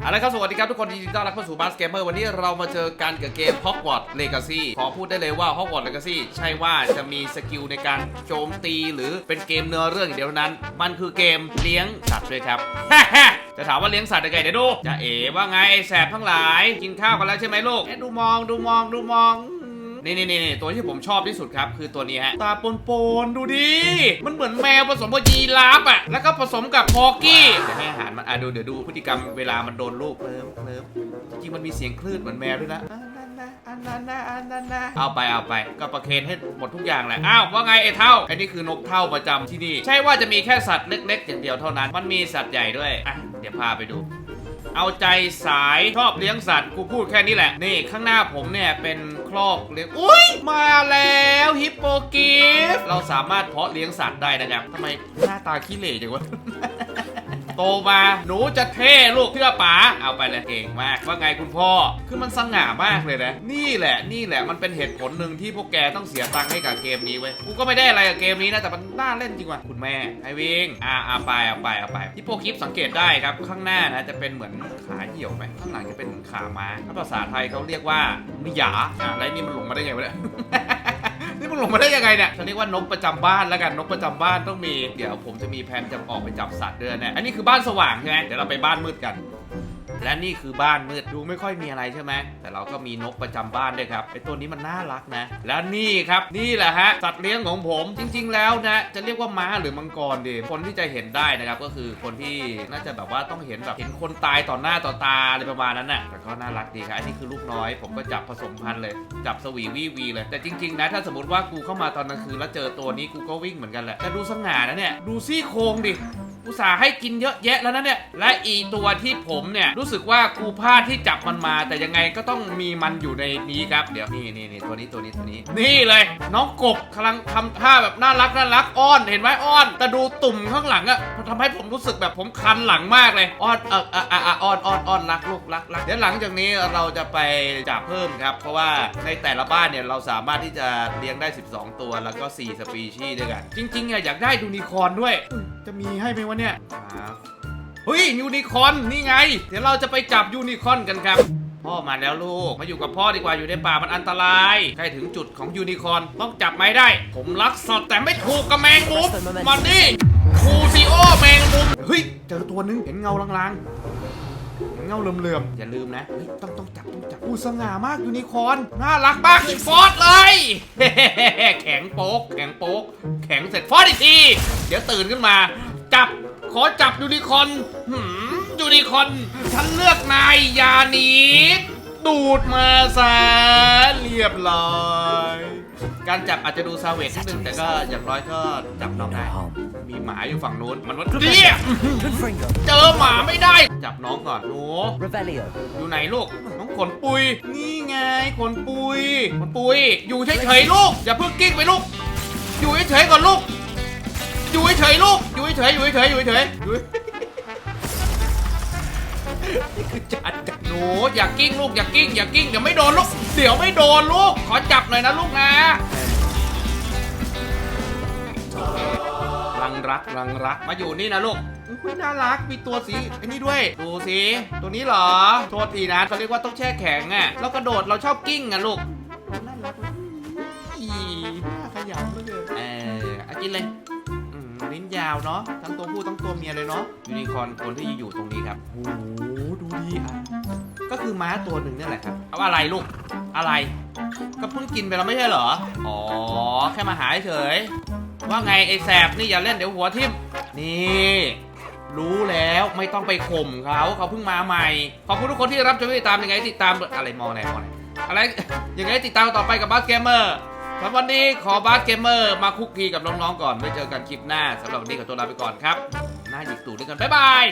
เอาละครับ สวัสดีครับทุกคนยินดีต้อนรับเข้าสู่บาสเกมเมอร์วันนี้เรามาเจอกันกับเกม Hogwarts Legacy ขอพูดได้เลยว่า Hogwarts Legacy ใช่ว่าจะมีสกิลในการโจมตีหรือเป็นเกมเนื้อเรื่องอย่างเดียวนั้น มันคือเกมเลี้ยงสัตว์ด้วยครับ จะถามว่าเลี้ยงสัตว์ยังไงเดี๋ยวดูจะเอ๋ว่าไงไอ้แสบทั้งหลาย กินข้าวกันแล้วใช่ไหมลูกเอ๊ะดูมองดูมองดูมอง นี่นี่นี่ตัวที่ผมชอบที่สุดครับ คือตัวนี้ฮะ ตาปนปนๆดูดิ มันเหมือนแมวผสมกับยีราฟอะ แล้วก็ผสมกับพอกี้เดี๋ยวให้อาหารมัน อะดูเดี๋ยวดูพฤติกรรมเวลามันโดนลูกเลิมเลิมจริงๆมันมีเสียงคลื่นเหมือนแมวด้วยนะอันนั้นนะอันนั้นนะอันนั้นนะเอาไปเอาไปก็ประเคนให้หมดทุกอย่างแหละอ้าวว่าไงไอ้เท่าไอ้นี่คือนกเท่าประจำที่นี่ ใช่ว่าจะมีแค่สัตว์เล็กๆอย่างเดียวเท่านั้น มันมีสัตว์ใหญ่ด้วยอะเดี๋ยวพาไปดู เอาใจสายชอบเลี้ยงสัตว์กูพูดแค่นี้แหละ นี่ข้างหน้าผมเนี่ยเป็น ครอกเลี้ยงอุ้ยมาแล้วฮิปโปกิฟเราสามารถเพาะเลี้ยงสัตว์ได้นะครับทำไมหน้าตาขี้เหร่จังวะ โตมาหนูจะเท่ลูกเพื่อป๋าเอาไปเลยเก่งมากว่าไงคุณพ่อ คือมันสง่ามากเลยนะนี่แหละนี่แหละมันเป็นเหตุผลหนึ่งที่พวกแกต้องเสียตังค์ให้กับเกมนี้เว้ยกูก็ไม่ได้อะไรกับเกมนี้นะแต่มันน่าเล่นจริงว่ะคุณแม่ไอวิงอ่าเอาไปเอาไปเอาไปที่พวกคลิปสังเกตได้ครับข้างหน้านะจะเป็นเหมือนขาเหี่ยวไหมข้างหลังจะเป็นขาม้าถ้าภาษาไทยเขาเรียกว่ามิหยาอ่าแล้วนี่มันหลงมาได้ไงวะเนี่ย นี่มึงลงมาได้ยังไงเนี่ยเขาเรียกว่านกประจำบ้านแล้วกันนกประจำบ้านต้องมี เดี๋ยวผมจะมีแผนจะออกไปจับสัตว์เดือนเนี่ย อันนี้คือบ้านสว่างใช่ไหมเดี๋ยวเราไปบ้านมืดกัน และนี่คือบ้านมืดดูไม่ค่อยมีอะไรใช่ไหมแต่เราก็มีนกประจำบ้านด้วยครับไอตัวนี้มันน่ารักนะ และนี่ครับนี่แหละฮะสัตว์เลี้ยงของผมจริง ๆ แล้วนะจะเรียกว่าม้าหรือมังกรดีคนที่จะเห็นได้นะครับก็คือคนที่น่าจะแบบว่าต้องเห็นแบบเห็นคนตายต่อหน้าต่อตาอะไรประมาณนั้นน่ะแต่ก็น่ารักดีครับอันนี้คือลูกน้อย ผมก็จับผสมพันธุ์เลย จับสวีวีวีเลยแต่จริง ๆ นะ ถ้าสมมติว่ากูเข้ามาตอนกลางคืนแล้วเจอตัวนี้กูก็วิ่งเหมือนกันแหละแต่ดูสง่านะเนี่ยดูซี่โครงดิ อุตส่าห์ให้กินเยอะแยะแล้วนะเนี่ย และอีตัวที่ผมเนี่ย รู้สึกว่ากูพลาดที่จับมันมา แต่ยังไงก็ต้องมีมันอยู่ในนี้ครับ เดี๋ยวนี่นี่นี่ตัวนี้ตัวนี้ตัวนี้ นี่เลย น้องกบกำลังทำท่าแบบน่ารักน่ารักอ้อนเห็นไหมอ้อน แต่ดูตุ่มข้างหลังอะมันทำให้ผมรู้สึกแบบผมคันหลังมากเลยอ้อนเออเออเออเอออ้อน อ้อนอ้อนรักลูกรักรักเดี๋ยวหลังจากนี้เราจะไปจับเพิ่มครับ เพราะว่าในแต่ละบ้านเนี่ยเราสามารถที่จะเลี้ยงได้ 12 ตัวแล้วก็ 4 สปีชีส์ด้วยกัน จริงๆอะอยากได้ยูนิคอร์นด้วยอุ๊ยจะมีให้ไหมวะเนี่ยครับเฮ้ยยูนิคอร์นนี่ไง เดี๋ยวเราจะไปจับยูนิคอร์นกันครับ พ่อมาแล้วลูก มาอยู่กับพ่อดีกว่าอยู่ในป่ามันอันตราย ใกล้ถึงจุดของยูนิคอร์นต้องจับไม่ได้ ผมรักสัตว์แต่ไม่ถูกกับแมงมุมมาดิคูซิโอแมงมุมเฮ้ยเจอตัวนึงเห็นเงาลางๆ เห็นเงาเหลื่อมๆอย่าลืมนะเฮ้ยต้องต้องจับต้องจับอู้สง่ามากยูนิคอร์นน่ารักมากอีกฟอสเลยแข็งโป๊กแข็งโป๊กแข็งเสร็จฟอสอีกทีเดี๋ยวตื่นขึ้นมา จับขอจับยูนิคอร์นหืมยูนิคอร์นฉันเลือกนายอยาหนีดูดมาซะเรียบร้อย การจับอาจจะดูซาเวทนิดนึงแต่ก็อย่างน้อยก็จับน้องได้ มีหมาอยู่ฝั่งนู้นมันว่าเรีย Confringo. เจอหมาไม่ได้ จับน้องก่อนหนู Revelio. อยู่ไหนลูกน้องขนปุย นี่ไงขนปุยขนปุย อยู่เฉยๆลูก อย่าเพิ่งกิ้งไปลูก อยู่เฉยๆก่อนลูก อยู่เฉยๆลูก อยู่เฉยๆอยู่เฉยๆอยู่เฉยๆอยู่นี่คือจานจับ หนูอย่ากิ้งลูกอย่ากิ้งอย่ากิ้งเดี๋ยวไม่โดนลูกเดี๋ยวไม่โดนลูกขอจับหน่อยนะลูกนะรังรักรังรักมาอยู่นี่นะลูกอุ้ยน่ารักมีตัวสีไอ้นี่ด้วย ดูสิ ตัวนี้เหรอ โทษทีนะเขาเรียกว่าต้องแช่แข็งอะแล้วกระโดดเราชอบกิ้งอะลูกน่ารักอีน่าขยันเหลือเกินเออเอากินเลยอืมลิ้น ยาวเนาะทั้งตัวผู้ทั้งตัวเมียเลยเนาะยูนิคอร์นคนที่อยู่ตรงนี้ครับโอ้โหดูดีอะก็คือม้าตัวหนึ่งนี่แหละครับเอาอะไรลูกอะไร ก็เพิ่งกินไปแล้วไม่ใช่เหรออ๋อแค่มาหาเฉยว่าไงไอ้แสบนี่อย่าเล่นเดี๋ยวหัวทิ่มนี่รู้แล้วไม่ต้องไปข่มเขาเขาเพิ่งมาใหม่ ขอบคุณทุกคนที่รับชมติดตามยังไงติดตามอะไรมองไหนมองไหนอะไรยังไงติดตามต่อไปกับบาสเกมเมอร์ สำหรับวันนี้ขอบาสเกมเมอร์มาคุกคีกับน้องๆก่อนไว้เจอกันคลิปหน้าสำหรับวันนี้ขอตัวลาไปก่อนครับ หน้าหยิกตูดด้วยกัน บ๊ายบาย